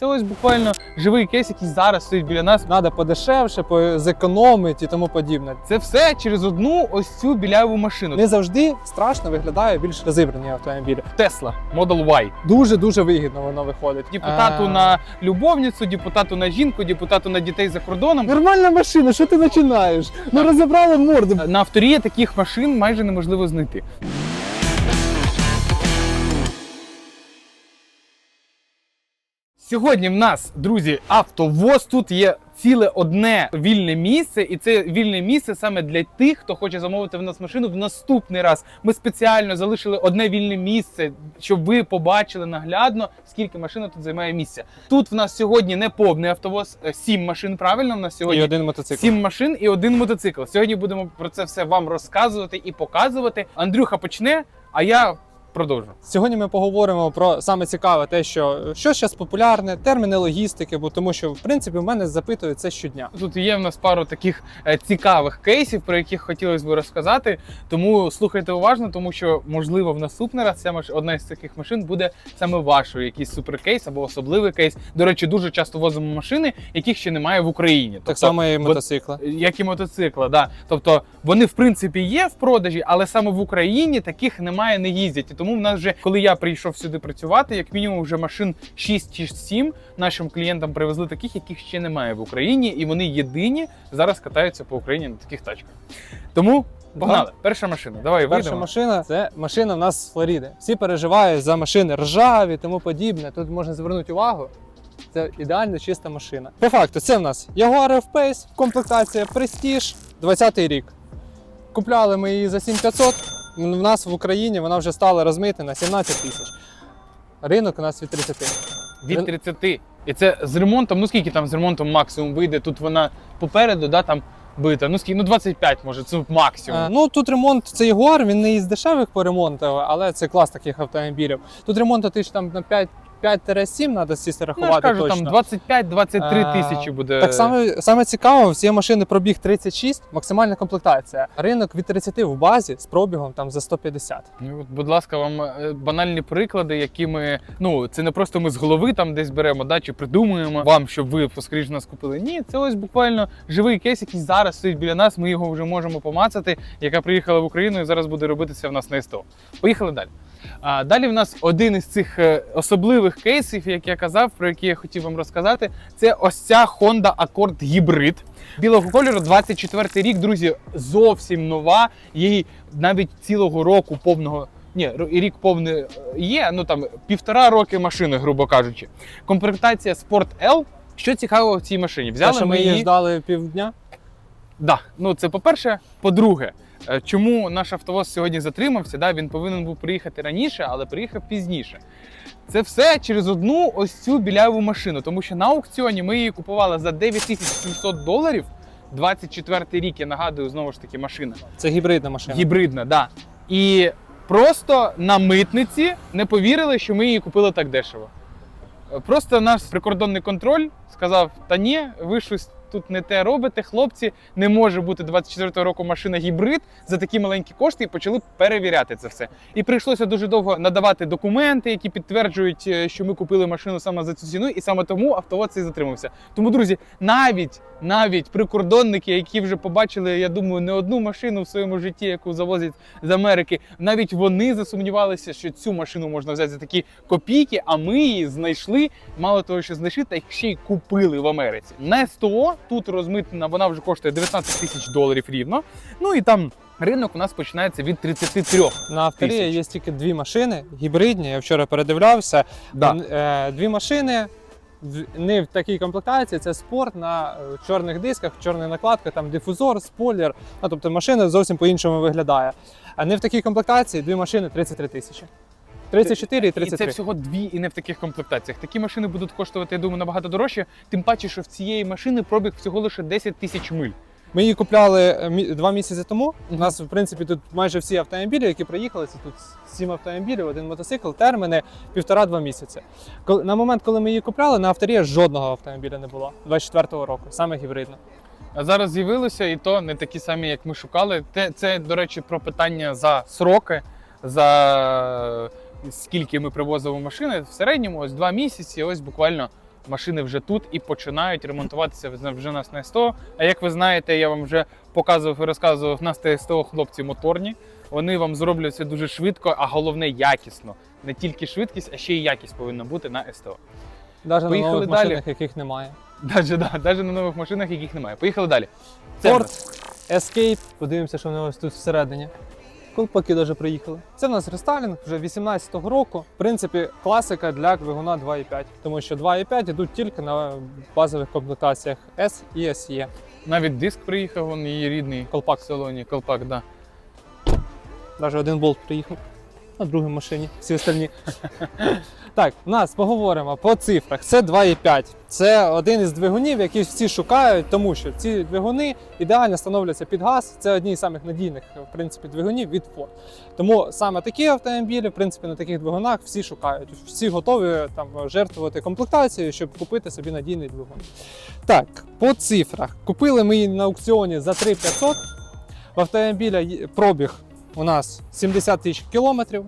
Це ось буквально живий кейс, який зараз стоїть біля нас. Треба подешевше, по- зекономити і тому подібне. Це все через одну ось цю біляву машину. Не завжди страшно виглядає більш розібрані автомобілі. Tesla Model Y. Дуже дуже вигідно воно виходить. Депутату Е, на любовницю, депутату на жінку, депутату на дітей за кордоном. нормальна машина. Що ти починаєш? Ну розібрали морду. На авторі таких машин майже неможливо знайти. Сьогодні в нас, друзі, автовоз. Тут є ціле одне вільне місце, і це вільне місце саме для тих, хто хоче замовити в нас машину в наступний раз. Ми спеціально залишили одне вільне місце, щоб ви побачили наглядно, скільки машина тут займає місця. Тут в нас сьогодні не повний автовоз, е, сім машин. Правильно в нас сьогодні І один мотоцикл. Сім машин і один мотоцикл. Сьогодні будемо про це все вам розказувати і показувати. Андрюха почне, а я продовжу. Сьогодні ми поговоримо про саме цікаве, те, що що зараз популярне, терміни логістики, бо тому що в принципі в мене запитують це щодня. Тут є в нас пару таких е, цікавих кейсів, про яких хотілося б розказати. Тому слухайте уважно, тому що можливо в наступний раз ця маш... одна з таких машин буде саме вашою, якийсь суперкейс або особливий кейс. До речі, дуже часто возимо машини, яких ще немає в Україні. Так само і мотоцикла. як і мотоцикла. Да. Тобто вони в принципі є в продажі, але саме в Україні таких немає, не їздять. Тому в нас вже, коли я прийшов сюди працювати, як мінімум вже машин 6 чи 7 нашим клієнтам привезли таких, яких ще немає в Україні, і вони єдині зараз катаються по Україні на таких тачках. Тому погнали. Перша машина. Давай Перша вийдемо. машина це машина в нас з Флориди. Всі переживають за машини ржаві, тому подібне. Тут можна звернути увагу. Це ідеально чиста машина. По факту, це в нас Jaguar F-Pace, комплектація Prestige, 20-й рік. Купляли ми її за 7500. В нас в Україні вона вже стала розмити на 17 тисяч. Ринок у нас від 30. Від 30. І це з ремонтом. Ну скільки там з ремонтом максимум вийде? Тут вона попереду, да, там бита. Ну скільки, ну 25 може, це максимум. Е, Ну тут ремонт це Ягуар, він не із дешевих по ремонту, але це клас таких автомобілів. Тут ремонт ти ж там на 5 5-7 треба сісти Ну, я ж рахувати кажу, точно. там 25-23 А, тисячі буде. Так саме, саме цікаво, всі машини пробіг 36, максимальна комплектація. Ринок від 30 в базі з пробігом там за 150. Ну, от, будь ласка, вам е, банальні приклади, які ми. Ну, це не просто ми з голови там десь беремо, да, чи придумуємо вам, щоб ви поскоріш нас купили. Ні, це ось буквально живий кейс, який зараз стоїть біля нас. Ми його вже можемо помацати, яка приїхала в Україну і зараз буде робитися в нас на СТО. Поїхали далі. А далі в нас один із цих е, особливих кейсів, як я казав, про які я хотів вам розказати. Це ось ця Honda Accord Hybrid. Білого кольору 24 рік, друзі, зовсім нова. Їй навіть цілого року повного. Ні, рік повний е, є, ну там півтора роки машини, грубо кажучи. Комплектація Sport L. Що цікаво в цій машині? Те, Взяли що ми її ждали півдня. Да, ну це по-перше. По-друге, чому наш автовоз сьогодні затримався? Да, він повинен був приїхати раніше, але приїхав пізніше. Це все через одну ось цю біляву машину, тому що на аукціоні ми її купували за 9700 доларів. 24 рік, я нагадую, знову ж таки, машина. Це гібридна машина. Гібридна, да. І просто на митниці не повірили, що ми її купили так дешево. Е, Просто наш прикордонний контроль сказав: та ні, ви щось тут не те робите, хлопці, не може бути 24-го року машина гібрид за такі маленькі кошти, і почали перевіряти це все. І прийшлося дуже довго надавати документи, які підтверджують, е, що ми купили машину саме за цю ціну, і саме тому автовоз цей затримався. Тому, друзі, навіть навіть прикордонники, які вже побачили, я думаю, не одну машину в своєму житті, яку завозять з Америки, навіть вони засумнівалися, що цю машину можна взяти за такі копійки, а ми її знайшли. Мало того, що знайшли, та ще й купили в Америці. На СТО тут розмитнена, вона вже коштує 19 тисяч доларів рівно. Ну і там ринок у нас починається від 33. На авторі є тільки дві машини, гібридні. Я вчора передивлявся. Да. Е, Дві машини. Не в такій комплектації, це спорт на е, чорних дисках, чорна накладка, там дифузор, спойлер. Ну, тобто машина зовсім по-іншому виглядає. А не в такій комплектації дві машини 33 тисячі. 34 і І це всього дві і не в таких комплектаціях. Такі машини будуть коштувати, я думаю, набагато дорожче. Тим паче, що в цієї машини пробіг всього лише 10 тисяч миль. Ми її купляли е, два місяці тому. У нас, в принципі, тут майже всі автомобілі, які приїхали, це тут сім автомобілів, один мотоцикл, терміни півтора-два місяці. На момент, коли ми її купляли, на авторі жодного автомобіля не було 24-го року, саме гібридно. А зараз з'явилося, і то не такі самі, як ми шукали. Те, це, до речі, про питання за сроки, за скільки ми привозимо машини. В середньому ось два місяці, ось буквально машини вже тут і починають ремонтуватися вже на СТО. А як ви знаєте, я вам вже показував і розказував, в нас на СТО хлопці моторні. Вони вам зроблять все дуже швидко, а головне якісно. Не тільки швидкість, а ще й якість повинна бути на СТО. Навіть на нових далі. машинах, яких немає. Даже, да, даже на нових машинах, яких немає. Поїхали далі. Ford Escape. Подивимося, що в нього тут всередині. Колпаки даже приїхали. Це в нас рестайлінг вже 18-го року. В принципі, класика для двигуна 2.5, тому що 2.5 йдуть тільки на базових комплектаціях S і SE. навіть диск приїхав, він її рідний Колпак. в салоні. Колпак, да. Навіть один болт приїхав на другій машині, всі остальні. так, у нас поговоримо по цифрах. Це 2,5. Це один із двигунів, які всі шукають, тому що ці двигуни ідеально становляться під газ. Це одні з самих надійних в принципі, двигунів від Ford. Тому саме такі автомобілі, в принципі, на таких двигунах всі шукають. Всі готові там жертвувати комплектацією, щоб купити собі надійний двигун. Так, по цифрах. Купили ми її на аукціоні за 3500. В автомобіля пробіг у нас 70 тисяч кілометрів.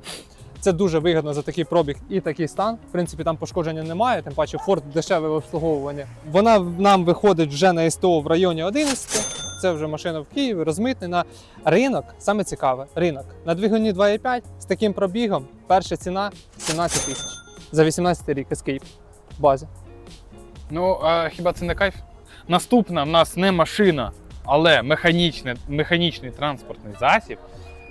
Це дуже вигідно за такий пробіг і такий стан. В принципі, там пошкодження немає, тим паче Ford дешеве в обслуговуванні. Вона нам виходить вже на СТО в районі 11. Це вже машина в Києві, розмитнена. Ринок, саме цікаве, ринок. На двигуні 2,5 з таким пробігом перша ціна 17 тисяч. За 18 рік Escape базі. Ну, а хіба це не кайф? Наступна в нас не машина, але механічне, механічний транспортний засіб.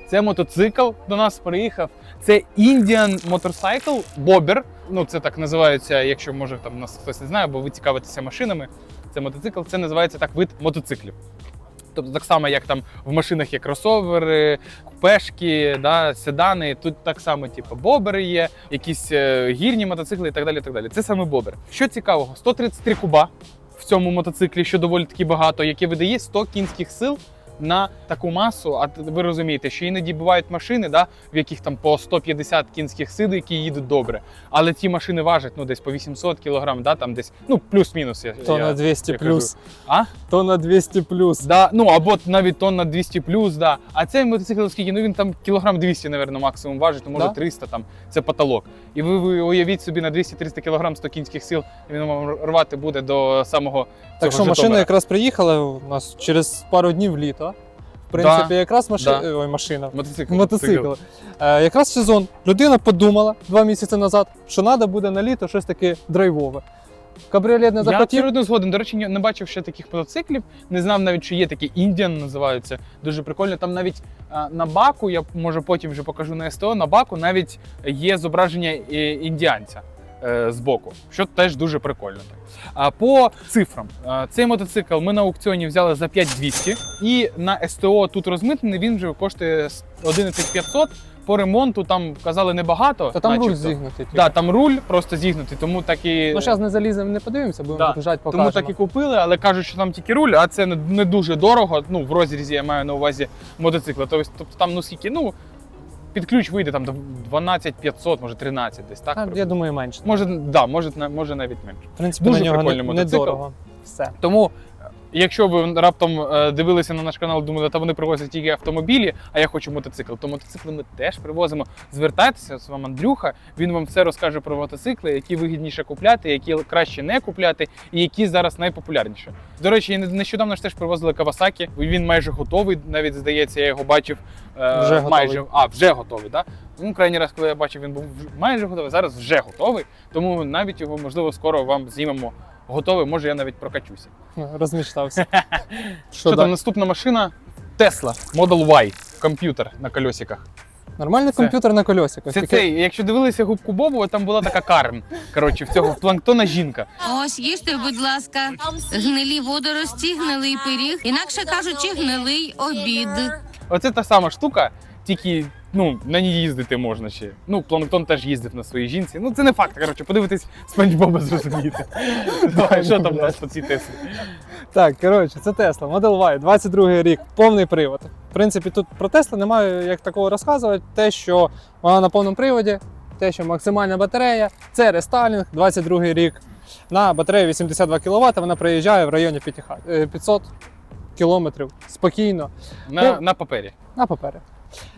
Це мотоцикл до нас приїхав. Це Indian Motorcycle Bobber. Ну, це так називається, якщо може там нас хтось не знає, бо ви цікавитеся машинами. Це мотоцикл, це називається так вид мотоциклів. Тобто так само, як там в машинах є кросовери, купешки, да, седани. Тут так само, типу, бобери є, якісь е, гірні мотоцикли і так далі. так далі. Це саме бобер. Що цікавого, 133 куба в цьому мотоциклі, що доволі таки багато, яке видає 100 кінських сил. На таку масу, а ви розумієте, що іноді бувають машини, да, в яких там по 150 кінських сил, які їдуть добре. Але ті машини важать ну десь по 800 кг, да, там десь ну плюс-мінус. Я, То я, на 200 я плюс. А? То на 200 плюс. Да, ну або навіть тонна 200 плюс, да. А цей мотоцикл скільки? Ну він там кілограм 200, напевно, максимум важить, ну може Да? 300 там. Це потолок. І ви, ви уявіть собі на 200-300 кілограм 100 кінських сил, він вам рвати буде до самого Так що машина якраз приїхала у нас через пару днів літо. В принципі, якраз машина, Да. ой, машина. Мотоцикл. Мотоцикл. Е, якраз сезон. Людина подумала два місяці назад, що треба буде на літо щось таке драйвове. Кабріолет не Я захотів. абсолютно згоден. До речі, не бачив ще таких мотоциклів. Не знав навіть, що є такі Indian називаються. Дуже прикольно. Там навіть а, на баку, я може потім вже покажу на СТО, на баку навіть є зображення е, індіанця е, збоку, що теж дуже прикольно. А по цифрам, цей мотоцикл ми на аукціоні взяли за 5200 і на СТО тут розмитнений, він вже коштує 11500. По ремонту там казали небагато. Та там руль начебто. зігнутий. типу. Да, там руль просто зігнутий, тому так і Ну, зараз не заліземо, не подивимося, будемо Да. лежать, покажемо. тому так і купили, але кажуть, що там тільки руль, а це не, не дуже дорого. Ну, в розрізі я маю на увазі мотоцикла. Тобто, тобто там ну скільки, ну, під ключ вийде там до 12 500, може 13 десь, так? А, я думаю, менше. Може, да, може, може навіть менше. В принципі, дуже на нього прикольний не, мотоцикл. недорого. Все. Тому, якщо ви раптом е, дивилися на наш канал, думали, та вони привозять тільки автомобілі, а я хочу мотоцикл, то мотоцикли ми теж привозимо. Звертайтеся з вами Андрюха, він вам все розкаже про мотоцикли, які вигідніше купляти, які краще не купляти, і які зараз найпопулярніші. До речі, не- нещодавно ж теж привозили Кавасакі. Він майже готовий, навіть здається, я його бачив. е, Вже готовий. майже а вже готовий, так? Ну, крайній раз, коли я бачив, він був майже готовий. Зараз вже готовий. Тому навіть його можливо скоро вам знімемо готовий. Може, я навіть прокачуся. Розмічтався. Що, там наступна машина? Tesla Model Y. Комп'ютер на колесиках. Нормальний Це- комп'ютер на колесиках. Це цей, якщо дивилися губку Бобу, там була така карн. Коротше, в цього планктона жінка. Ось їжте, будь ласка, гнилі водорості, гнилий пиріг, інакше кажучи, гнилий обід. Оце та сама штука, тільки ну, на ній їздити можна ще. Ну, планктон теж їздив на своїй жінці. Ну, це не факт. Коротше, подивитись Спанч Боба зрозуміти. Давай, що там у нас по цій Теслі? Так, коротше, це Tesla, Model Y, 22 рік, повний привод. В принципі, тут про Tesla немає як такого розказувати. Те, що вона на повному приводі, те, що максимальна батарея, це рестайлінг, 22 рік. На батарею 82 кВт вона приїжджає в районі 5 ха- е, 500 кілометрів спокійно На, на папері. на папері.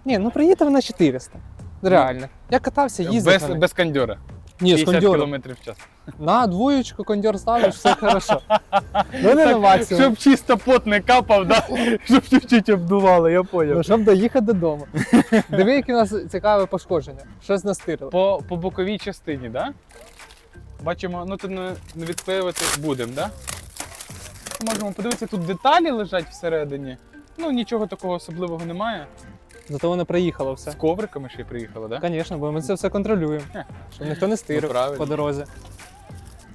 Ні, ну приїде вона 400. Реально. Я катався, їздив. Без, на без кондьора. Ні, з 50 кондьором. км в час. На двоєчку кондьор ставиш, все хорошо. Ну не на максимум. Щоб чисто пот не капав, да? щоб чуть-чуть обдувало, я поняв. Ну, щоб доїхати додому. Диви, які у нас цікаве пошкодження. Щось настирило. По, по боковій частині, да? Бачимо, ну тут не, не відклеювати будемо, да? Можемо подивитися, тут деталі лежать всередині. Ну, нічого такого особливого немає. Зато воно приїхало все. З ковриками ще й приїхало, да? Звісно, бо ми це все контролюємо. Щоб ніхто не Ну, стирив правильно. по дорозі.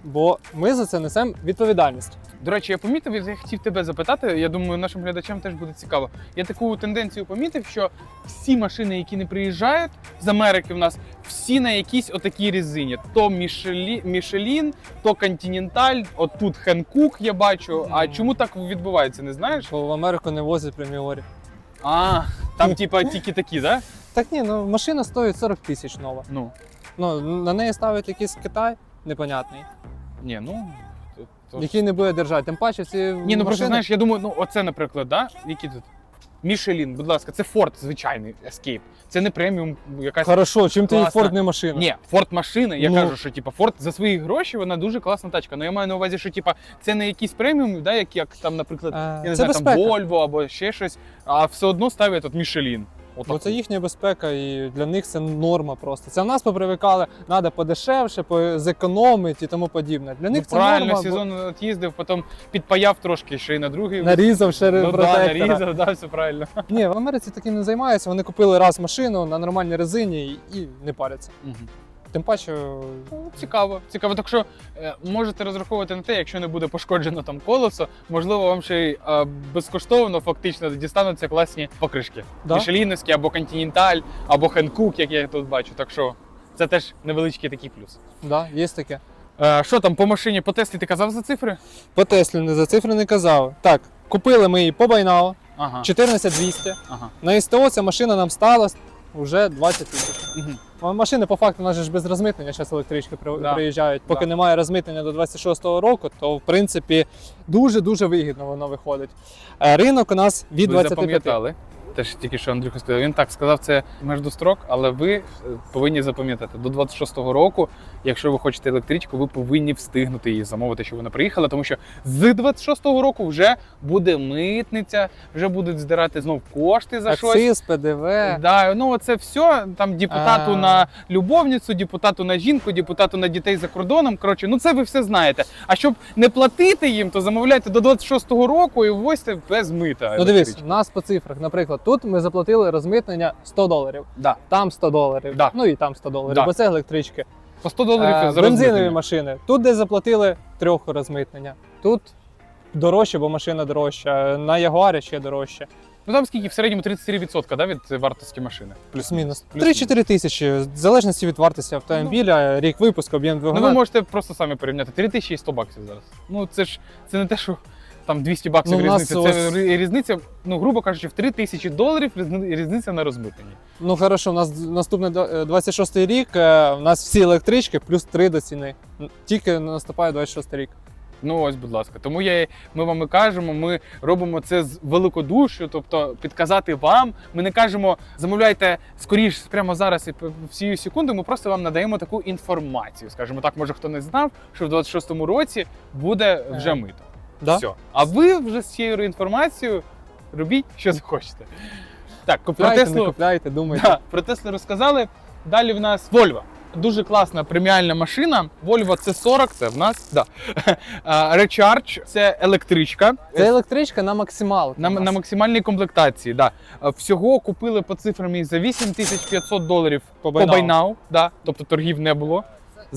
Бо ми за це несемо відповідальність. До речі, я помітив, я хотів тебе запитати. Я думаю, нашим глядачам теж буде цікаво. Я таку тенденцію помітив, що всі машини, які не приїжджають з Америки, в нас всі на якійсь отакій резині. То Мішелі, Мішелін, то Континенталь, от тут Хенкук я бачу. А чому так відбувається, не знаєш? Бо в Америку не возять преміорі. А, там типа тільки такі, да? Так ні, ну машина стоїть 40 тисяч нова. Ну, Ну, на неї ставить якийсь Китай непонятний, ні, ну. то- то ж- який не буде держати. Тим паче ці Ні, ну машини... просто знаєш, я думаю, ну оце, наприклад, да? Які тут? Мішелін, будь ласка, це Форд звичайний Escape. Це не преміум якась. Хорошо, чим ти Класно. Ford не машина? Ні, Форд машина. Я Ну. кажу, що типа Форд за свої гроші вона дуже класна тачка. Ну я маю на увазі, що типа це не якийсь преміум, да, як, як там, наприклад, а, я не знаю, безпека. там Volvo або ще щось, а все одно ставлять тут Мішелін. Бо це їхня безпека, і для них це норма просто. Це в нас попривикали, треба подешевше, по- зекономити і тому подібне. Для Ну, них це правильно, норма. Правильно, сезон від'їздив, потім підпаяв трошки ще й на другий. Нарізав ще ну, да, нарізав, да, все правильно. Ні, в Америці таким не займаються. Вони купили раз машину на нормальній резині і, і не паряться. Тим паче, Ну, Цікаво, цікаво. Так що е, можете розраховувати на те, якщо не буде пошкоджено там колесо, можливо, вам ще й е, безкоштовно фактично дістануться класні покришки. Да. Мішеліновські або Континенталь, або Хенкук, як я тут бачу. Так що це теж невеличкий такий плюс. да, є таке. Е, що там по машині, по Теслі ти казав за цифри? По Теслі не за цифри не казав. Так, купили ми її по Байнау, Ага. 14200. ага. На СТО ця машина нам стала вже 20 тисяч. Мгм. Машини по факту у нас же ж без розмитнення зараз електрички Да. приїжджають. Поки Да. немає розмитнення до 26-го року, то в принципі дуже-дуже вигідно воно виходить. Е, Ринок у нас від ви 25. запам'ятали. Теж тільки що Андрюха сказав. Він так сказав, це между строк, але ви е, повинні запам'ятати до 26-го року, якщо ви хочете електричку, ви повинні встигнути її замовити, щоб вона приїхала, тому що з 26-го року вже буде митниця, вже будуть здирати знов кошти за щось. Акциз, ПДВ. Да, ну це все там депутату А. на любовницю, депутату на жінку, депутату на дітей за кордоном. Коротше, ну це ви все знаєте. А щоб не платити їм, то замовляйте до 26-го року і ввозьте без мита. Ну дивись, у нас по цифрах, наприклад, тут ми заплатили розмитнення 100 доларів, Да. там 100 доларів, Да. ну і там 100 доларів, Да. бо це електрички. По 100 доларів Е, за бензинові машини. Тут десь заплатили трьох розмитнення. Тут дорожче, бо машина дорожча. На Ягуарі ще дорожче. Ну там скільки в середньому 33% да, від вартості машини. Плюс-мінус. Плюс-мінус. 3-4 тисячі, в залежності від вартості автомобіля, рік випуску, об'єм Ну ви можете просто самі порівняти 3000 і 100 баксів зараз. Ну це ж це не те, що там 200 баксів Ну, різниця. Це ось- різниця, ну грубо кажучи, в 3000 доларів різни- різниця на розмитненні. Ну хорошо, у нас наступний е, 26 рік, е, у нас всі електрички плюс 3 до ціни. Тільки наступає 26 рік. Ну ось, будь ласка. Тому я, ми вам і кажемо, ми робимо це з великодушю, тобто підказати вам. Ми не кажемо, замовляйте скоріш прямо зараз і п- всі секунди. Ми просто вам надаємо таку інформацію. Скажімо так, може хто не знав, що в 26-му році буде вже Е, мито. Да? Все. А ви вже з цією інформацією робіть, що захочете. Так, про Купляйте, не купляйте, думайте. да, про Теслу розказали. Далі в нас Volvo. Дуже класна преміальна машина. Volvo C40, це в нас. Да. Recharge це електричка. Це електричка на максималку. На, на максимальній комплектації. Да. Всього купили по цифрам за 8500 доларів По по now. buy now, да. тобто торгів не було.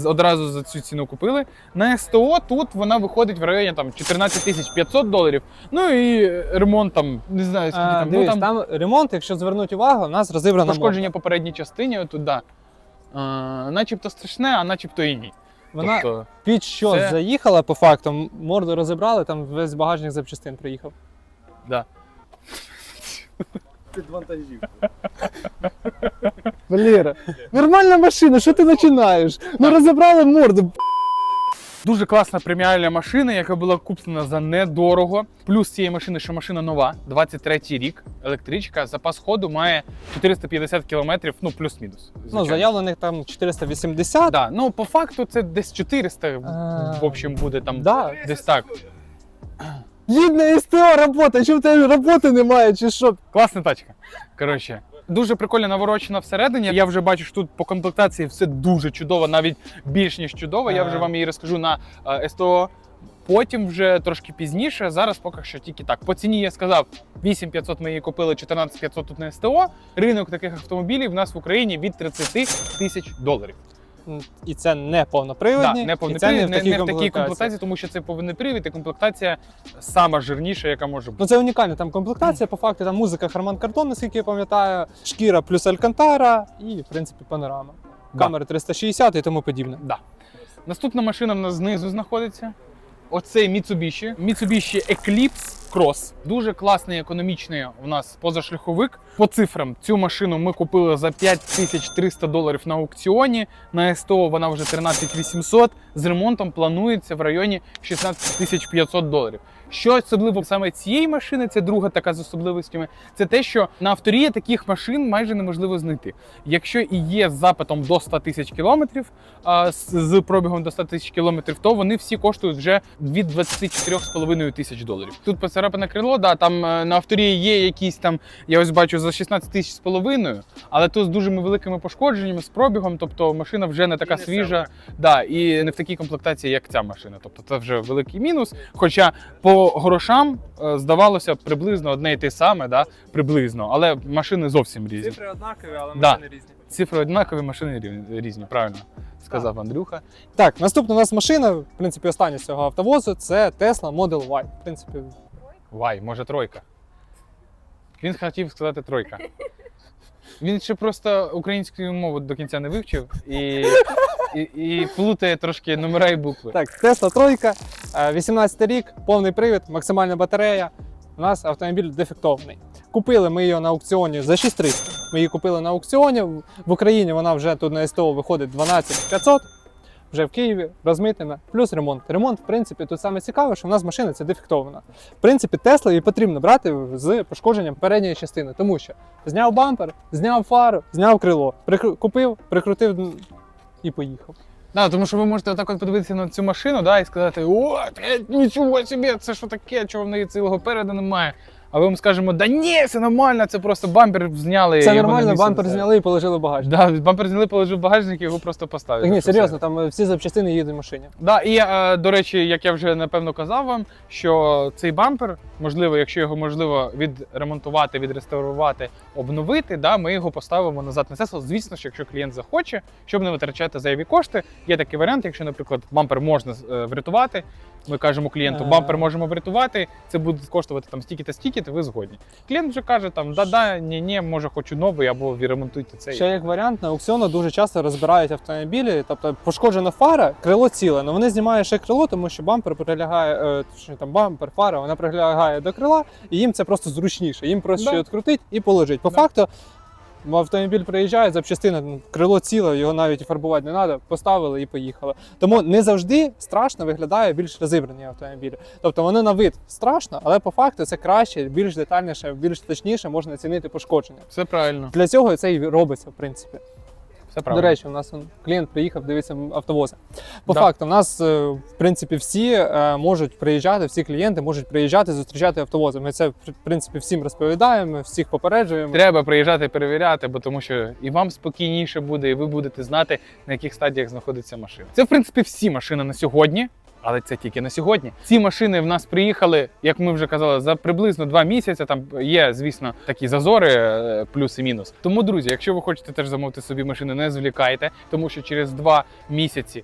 Одразу за цю ціну купили. На СТО тут вона виходить в районі там 14 500 доларів. Ну і ремонт там, не знаю, скільки А, там. дивись, ну, там, там ремонт, якщо звернути увагу, у нас розібрана пошкодження по передній частині, отут, да. А, начебто страшне, а начебто і ні. Вона Тобто, під що це- заїхала по факту, морду розібрали, там весь багажник запчастин приїхав. да. Валера, нормальна машина, що ти починаєш? Ну розібрали морду. Дуже класна преміальна машина, яка була куплена за недорого. Плюс цієї машини, що машина нова, 23-й рік, електричка, запас ходу має 450 кілометрів, ну плюс-мінус. Ну, заявлених там 480. Да, ну по факту це десь 400, А. в общем, буде там Да. десь так. Їдне СТО робота, чи в тебе роботи немає, чи що? Класна тачка. Коротше, дуже прикольно наворочена всередині. Я вже бачу, що тут по комплектації все дуже чудово, навіть більш ніж чудово. Я вже вам її розкажу на е, СТО. Потім вже трошки пізніше. Зараз поки що тільки так. По ціні я сказав 8500 ми її купили, 14500 тут на СТО. Ринок таких автомобілів в нас в Україні від 30 тисяч доларів. І це не повноприводні, Да, не повний і це не в такій не в такій комплектації. тому що це повинний привід і комплектація сама жирніша, яка може бути. Ну це унікальна там комплектація, по факту там музика Харман Картон, наскільки я пам'ятаю, шкіра плюс Алькантара і, в принципі, панорама. Да. Камери 360 і тому подібне. Да. Наступна машина в нас знизу знаходиться. Оцей Mitsubishi. Mitsubishi Eclipse Cross. Дуже класний економічний у нас позашляховик. По цифрам цю машину ми купили за 5300 доларів на аукціоні. На СТО вона вже 13800. З ремонтом планується в районі 16500 доларів. Що особливо саме цієї машини, це друга така з особливостями. Це те, що на авторії таких машин майже неможливо знайти. Якщо і є з запитом до 100 тисяч кілометрів, з, пробігом до 100 тисяч кілометрів, то вони всі коштують вже від 24,5 тисяч доларів. Тут поцарапане крило, да, там е, на авторії є якісь там, я ось бачу, за 16 тисяч з половиною, але то з дуже великими пошкодженнями, з пробігом, тобто машина вже не така свіжа, да, і не в такій комплектації, як ця машина. Тобто це вже великий мінус. Хоча по грошам е, здавалося приблизно одне і те саме, да, приблизно, але машини зовсім різні. Цифри однакові, але Да. машини різні. Цифри однакові, машини різні, правильно сказав Андрюха. Так, наступна у нас машина, в принципі, остання з цього автовозу, це Tesla Model Y. В принципі, Вай, може тройка. Він хотів сказати тройка. Він ще просто українську мову до кінця не вивчив і, і, і плутає трошки номера і букви. так, Tesla тройка, 18 рік, повний привід, максимальна батарея. У нас автомобіль дефектований. Купили ми її на аукціоні за 6300. Ми її купили на аукціоні. В Україні вона вже тут на СТО виходить 12500. Вже в Києві розмитнена, плюс ремонт. Ремонт, в принципі, тут саме цікаве, що в нас машина це дефектована. В принципі, Тесла її потрібно брати з пошкодженням передньої частини, тому що зняв бампер, зняв фару, зняв крило, прикру- купив, прикрутив і поїхав. Да, тому що ви можете отак от подивитися на цю машину да, і сказати: О, нічого собі, це що таке, чого в неї цілого переду немає. А ви вам скажемо, да ні, все нормально, це просто бампер зняли. Це нормально, бампер поставили». зняли і положили в багажник. Да, бампер зняли, положив в багажник, його просто поставили. Так ні, серйозно, все. там е, всі запчастини їдуть в машині. Да, і е, до речі, як я вже напевно казав вам, що цей бампер, можливо, якщо його можливо відремонтувати, відреставрувати, обновити, да, ми його поставимо назад на сесл. Звісно, що якщо клієнт захоче, щоб не витрачати зайві кошти, є такий варіант, якщо, наприклад, бампер можна е, врятувати. Ми кажемо клієнту, Е. бампер можемо врятувати, це буде коштувати там стільки та стільки, то ви згодні. Клієнт вже каже там, да-да, ні, ні, може хочу новий або відремонтуйте цей. Ще як варіант, на аукціонах дуже часто розбирають автомобілі, тобто пошкоджена фара, крило ціле, але вони знімають ще крило, тому що бампер прилягає, е, що там бампер, фара, вона прилягає до крила, і їм це просто зручніше. Їм просто Да. відкрутить і положить. По Да. факту. Автомобіль приїжджає, запчастина, ну, крило ціле, його навіть фарбувати не треба, поставили і поїхали. Тому не завжди страшно виглядає більш розібрані автомобілі. Тобто вони на вид страшно, але по факту це краще, більш детальніше, більш точніше можна оцінити пошкодження. Все правильно. Для цього це і робиться, в принципі. Все правильно. До речі, у нас клієнт приїхав, дивиться автовози. По Да. факту, у нас, е, в принципі, всі е, можуть приїжджати, всі клієнти можуть приїжджати, зустрічати автовози. Ми це, в принципі, всім розповідаємо, всіх попереджуємо. Треба приїжджати перевіряти, бо тому що і вам спокійніше буде, і ви будете знати, на яких стадіях знаходиться машина. Це, в принципі, всі машини на сьогодні. Але це тільки на сьогодні. Ці машини в нас приїхали, як ми вже казали, за приблизно два місяці. Там є, звісно, такі зазори, е, плюс і мінус. Тому, друзі, якщо ви хочете теж замовити собі машини, не зволікайте, тому що через два місяці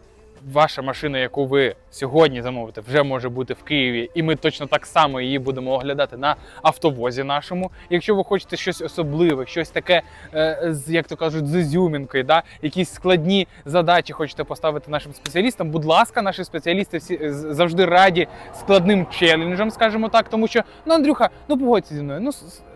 ваша машина, яку ви сьогодні замовите, вже може бути в Києві, і ми точно так само її будемо оглядати на автовозі нашому. Якщо ви хочете щось особливе, щось таке, е, з як то кажуть, з ізюмінкою, да? якісь складні задачі хочете поставити нашим спеціалістам. Будь ласка, наші спеціалісти всі завжди раді складним челенджам, скажімо так, тому що ну Андрюха, ну погодься зі мною, ну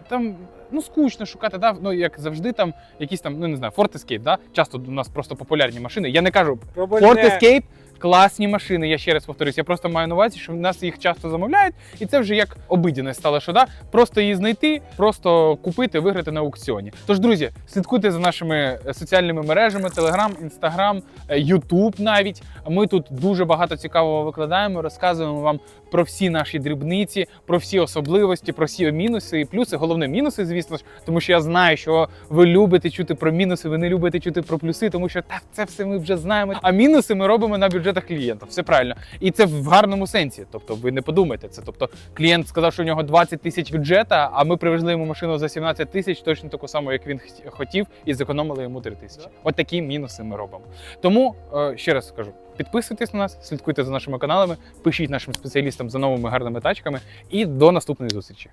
там. Ну, скучно шукати, да? ну як завжди, там якісь там, ну не знаю, Ford Escape, да? Часто у нас просто популярні машини. Я не кажу Ford Escape класні машини. Я ще раз повторюсь. Я просто маю на увазі, що в нас їх часто замовляють, і це вже як обидість стало, що да, просто її знайти, просто купити, виграти на аукціоні. Тож, друзі, слідкуйте за нашими е, соціальними мережами: Telegram, Instagram, е, YouTube навіть. Ми тут дуже багато цікавого викладаємо, розказуємо вам про всі наші дрібниці, про всі особливості, про всі мінуси і плюси. Головне мінуси, звісно ж, тому що я знаю, що ви любите чути про мінуси, ви не любите чути про плюси, тому що та це все ми вже знаємо. А мінуси ми робимо на бюджетах клієнта. Все правильно, і це в гарному сенсі. Тобто, ви не подумайте це. Тобто, клієнт сказав, що у нього 20 тисяч бюджета, а ми привезли йому машину за 17 тисяч, точно таку саму, як він хотів, і зекономили йому 3 тисячі. От такі мінуси ми робимо. Тому е, ще раз скажу: підписуйтесь на нас, слідкуйте за нашими каналами, пишіть нашим спеціалістам за новими гарними тачками і до наступної зустрічі.